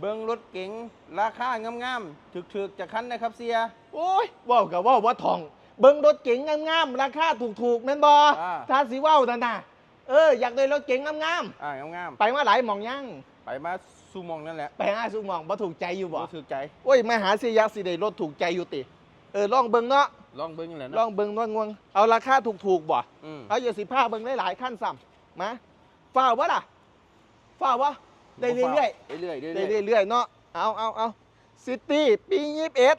เบิ้งรถเก๋งราคางามๆถึกๆจากคันนะครับเสียโอ้ยเว้ากับว่าว่าทอง เบิ่งรถเก๋งงามๆราคาถูกๆแม่นบ่อ่าถ้าสิเว้านั่นน่ะเอออยากได้รถเก๋งงามอ่างามๆไปมาหลายหม่องยังๆไปมาซูมองนั่นแหละไปหาสุหม่องบ่ถูกใจอยู่บ่บ่ถึกใจโอ้ยมาหาเสียยะสิได้รถถูกใจอยู่ติเออลองเบิ่งเนาะลองเบิ้งนี่แหละลอเนาะงเบิ่งว่างวงเอาราคาถูกๆบ่อืมเอาอย่าสิพาเบิ่งหลายๆขั้นซ้ำมาฝ้าวบ่ล่ะฝ้าวบ่ ได้เรื่อยๆเรื่อยๆเรื่อยๆได้เรื่อยๆเนาะเอาเอาเอาซิตี้ปียี่สิบเอ็ด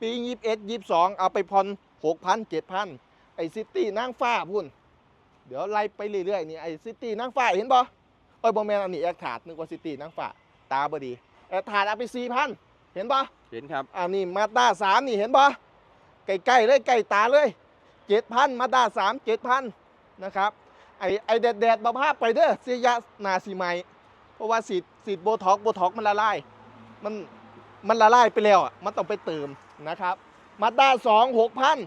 ปียี่สิบเอ็ดยี่สิบสองเอาไปผ่อนหกพันเจ็ดพันไอซิตี้นางฟ้าพุ่น เดี๋ยวไล่ไปเรื่อยๆนี่ไอซิตี้นางฟ้าเห็นบ่โอ้ยบอแมนอันนี้แอคถาดนึกว่าซิตี้นางฟ้าตาบดีแอคถาดเอาไปสี่พันเห็นบ่เห็นครับอันนี้มาด้าสามนี่เห็นบ่ใกล้ๆเลยใกล้ตาเลยเจ็ดพันมาด้าสามเจ็ดพันนะครับไอไอแดดแดดๆบาภาพไปเด้อเสียยะหนาสีใหม่ เพราะว่าสีดสีดโบท็อกโบท็อกมันละลายมันมันละลายไปแล้วอะมันต้องไปเติมนะครับมาด้าสองหกพัน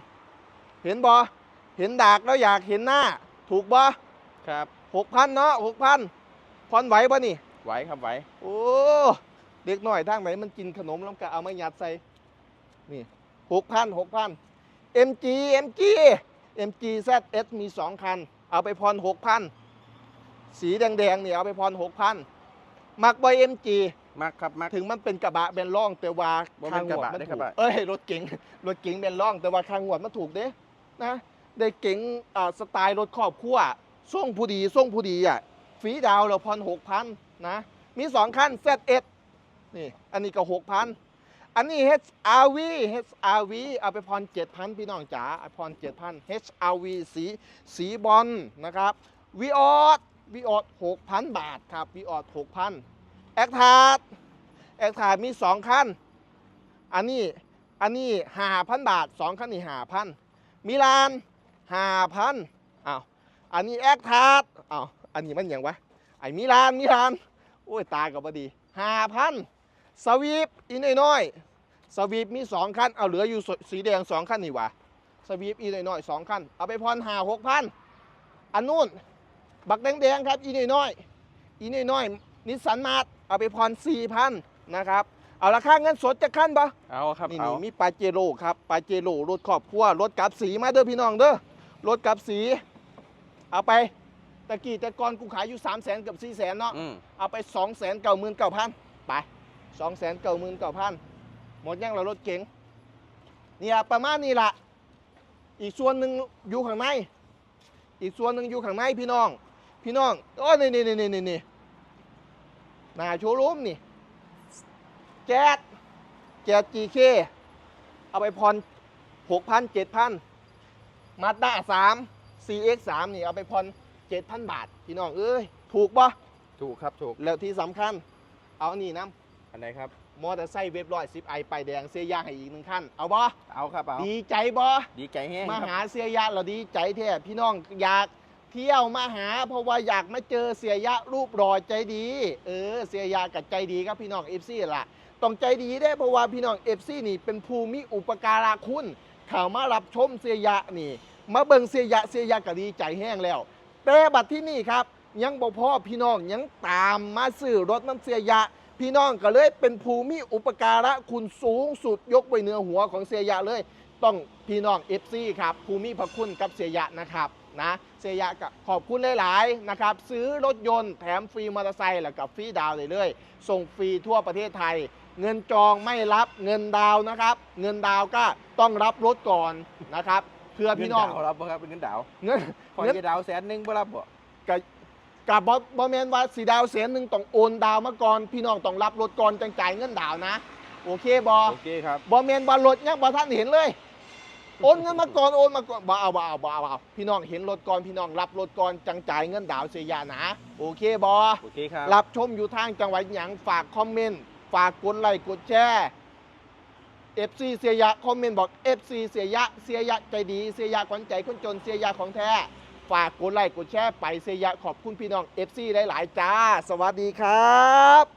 เห็นบอเห็นดากแล้วอยากเห็นหน้า ถูกบอครับหกพันเนาะหกพันพรไหวปะนี่ ไหวครับไหวโอ้เด็กหน่อยทางไหนมันกินขนมแล้วก็เอามายัดใส่นี่หกพันหกพัน MG MG MG ZS มีสองคัน เอาไปพรหกพันสีแดงๆนี่เอาไปพรหกพัน มักบอย MG มักครับมัก ถึงมันเป็นกระบะเป็นร่องแต่ว่าบ่เป็นกระบะมัได้ถูกระบะ เอ้ยรถเก๋งรถเก๋งเป็นร่องแต่ว่าคางหัวดมันถูกเด้นะได้เก๋งอ่าสไตล์รถครอบครัวส่งผู้ดีส่งผู้ดีอะฟรีดาวน์เราพรหกพันนะมีสองคัน ZS นี่อันนี้ก็หกพันอันนี้ HRV HRV เอาไปพร7,000พี่น้องจ๋าเอาพร7,000 HRV สีสีบอลนะครับวีออด วีออด6,000บาทครับวีออด6,000แอคทาร์ดแอคทาร์ดมี2คันอันนี้อันนี้5,000บาท2คันนี่5,000มิลาน5,000อ้าวอันนี้แอคทาร์ดอ้าวอันนี้มันอย่างวะไอ้มิลานมิลานโอ้ยตากับบดี5,000สวีปอีน้อยๆสวีปมีสองคันเอาเหลืออยู่สีแดงสองคันนี่วะสวีปอีน้อยๆสองคันเอาไปพรหาหกพันอันนู้น บักแดงๆครับอีน้อยๆอีน้อยๆนิสสันมาร์เอาไปพรสี่พันนะครับเอาราคาเงินสดจะขั้นปะเอาครับนี่เอานี่มีปาเจโร่ครับปาเจโร่รถครอบครัวรถกับสีมาเด้อพี่น้องเด้อรถกับสี เอาไปตะกี้แต่ก่อนกูขายอยู่3 0 0 0 0 0กับ4 0 0 0 0เนาะอืมเอาไป2 9 9 9 0 0 0ไป2 9 9 9 0 0หมดยังเรารถเก๋งเนี่ยประมาณนี้ละอีกส่วนหนึ่งอยู่ข้างในอีกส่วนหนึ่งอยู่ข้างในพี่น้อง พี่น้องโอ้ยนี่นี่นี่นี่นี่หน้าโชว์รูมนี่แจ๊ดแจ๊ด GK เอาไปพรหกพันเจ็ดพันมาด้าสาม CX สามนี่เอาไปพรเจ็ดพันบาท พี่น้องเอ้ยถูกปะถูกครับถูก แล้วที่สำคัญ เอาอันนี้น้อันไหนครับำมอเตอร์ไซค์เว็บร้อยสิบไอไปายแดงเสียยาให้อีกหนึ่งขั้นเอาบอเอาครับเอาดีใจบอดีใจแห้งมาครับหาเสียยะเราดีใจแท้พี่น้องอยาก เที่ยวมาหา เพราะว่าอยากมาเจอเสียยะรูปรอใจดี เออเสียยะกับใจดีครับพี่น้องเอฟซีล่ะต้องใจดีได้เพราะว่าพี่น้องเอฟซีนี่เป็นภูมิอุปการะคุณเข้ามารับชมเสียยะนี่ มาเบิ่งเสียยะเสียยะก็ดีใจแห้งแล้ว แต่บัดที่นี่ครับ ยังบ่พ่อพี่น้องยังตามมาซื้อรถน้ำเสียยะ พี่น้องก็เลยเป็นภูมิอุปการะคุณสูงสุดยกไวเนื้อหัวของเสียยะเลย ต้องพี่น้องเอฟซีครับภูมิพระคุณกับเสียยะนะครับนะเสียยะก็ขอบคุณหลายๆนะครับซื้อรถยนต์แถมฟรีมอเตอร์ไซค์แล้วกับฟรีดาวน์เลยเลยๆส่งฟรีทั่วประเทศไทย เงินจองไม่รับเงินดาวน์นะครับ เงินดาวน์ก็ต้องรับรถก่อนนะครับเพื่อพี่น้อง เงิดาวรับบ่ครับเป็นเงินดาวเงินขอเงินเงินดาวแสนหนึ่งบ่รับบ่กับกับบอบอแมนว่าสีดาวเสียนหนึ่งต้องโอนดาวมาก่อนพี่น้องต้องรับรถก่อนจังจ่ายเงินดาวนะ โอเคบอโอเคครับบอแมนว่ารถยังบอท่านเห็นเลยโอนเงินมาก่อนโอนมาก่อนบ่เอาบ่เอาบ่เอาบ่เอาพี่น้องเห็นรถก่อนพี่น้องรับรถก่อนจังจ่ายเงินดาวเสียยานะโอเคบอโอเคครับรับชมอยู่ทางจังหวัดหยังฝากคอมเมนต์ฝากกดไลค์กดแชร์ FC เสียยะคอมเมนต์บอก FC เสียยะเสียยะใจดีเสียยะขวัญใจคนจนเสียยะของแท้ฝากกดไลค์กดแชร์ไปเสียยะขอบคุณพี่น้อง FC หลายๆจ้า สวัสดีครับ